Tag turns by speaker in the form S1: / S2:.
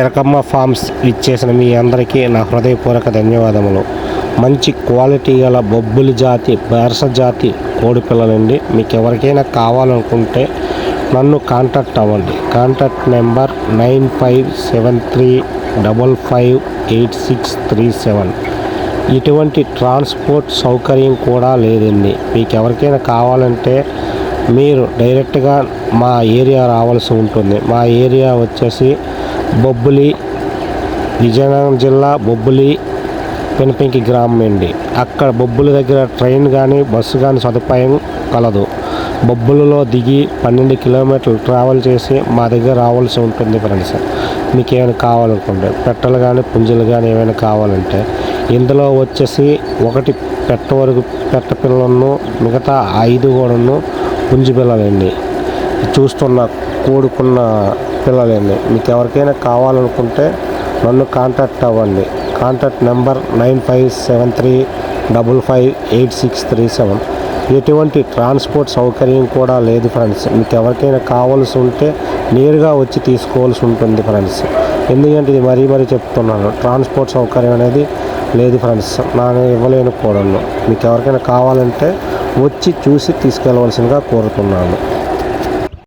S1: ఎరకమ్మ forms ఇచ్చేసిన మీ అందరికీ నా హృదయపూర్వక ధన్యవాదములు. మంచి క్వాలిటీ గల బొబ్బులి జాతి బేర్స జాతి కోడి పిల్లలండి. మీకు ఎవరికైనా కావాలనుకుంటే నన్ను కాంటాక్ట్ అవ్వండి. Contact number nine five seven three double five eight six three seven. ఇటువంటి ట్రాన్స్పోర్ట్ సౌకర్యం కూడా లేదండి. మీకు ఎవరికైనా కావాలంటే మీరు డైరెక్ట్గా మా ఏరియా రావాల్సి ఉంటుంది. మా ఏరియా వచ్చేసి బొబ్బులి విజయనగరం జిల్లా బొబ్బులి పెనుపెంకి గ్రామం అండి. అక్కడ బొబ్బుల దగ్గర ట్రైన్ కానీ బస్సు కానీ సదుపాయం కలదు. బొబ్బులలో దిగి పన్నెండు కిలోమీటర్లు ట్రావెల్ చేసి మా దగ్గర రావాల్సి ఉంటుంది ఫ్రెండ్స్. మీకు ఏమైనా కావాలనుకుంటే పెట్టలు కానీ పుంజులు కానీ ఏమైనా కావాలంటే ఇందులో వచ్చేసి ఒకటి పెట్ట వరకు పెట్ట పిల్లలను మిగతా ఐదు కూడాను పుంజు పిల్లలండి. చూస్తున్న కూడుకున్న పిల్లలండి. మీకు ఎవరికైనా కావాలనుకుంటే నన్ను కాంటాక్ట్ అవ్వండి. Contact number nine five seven three double five eight six three seven. ఎటువంటి ట్రాన్స్పోర్ట్ సౌకర్యం కూడా లేదు ఫ్రెండ్స్. మీకు ఎవరికైనా కావాల్సి ఉంటే నేరుగా వచ్చి తీసుకోవాల్సి ఉంటుంది ఫ్రెండ్స్. ఎందుకంటే ఇది మరీ మరీ చెప్తున్నాను ట్రాన్స్పోర్ట్ సౌకర్యం అనేది లేదు ఫ్రెండ్స్. నేను ఇవ్వలేను కూడా మీకు ఎవరికైనా కావాలంటే వచ్చి చూసి తీసుకెళ్ళవలసిందిగా కోరుతున్నాను.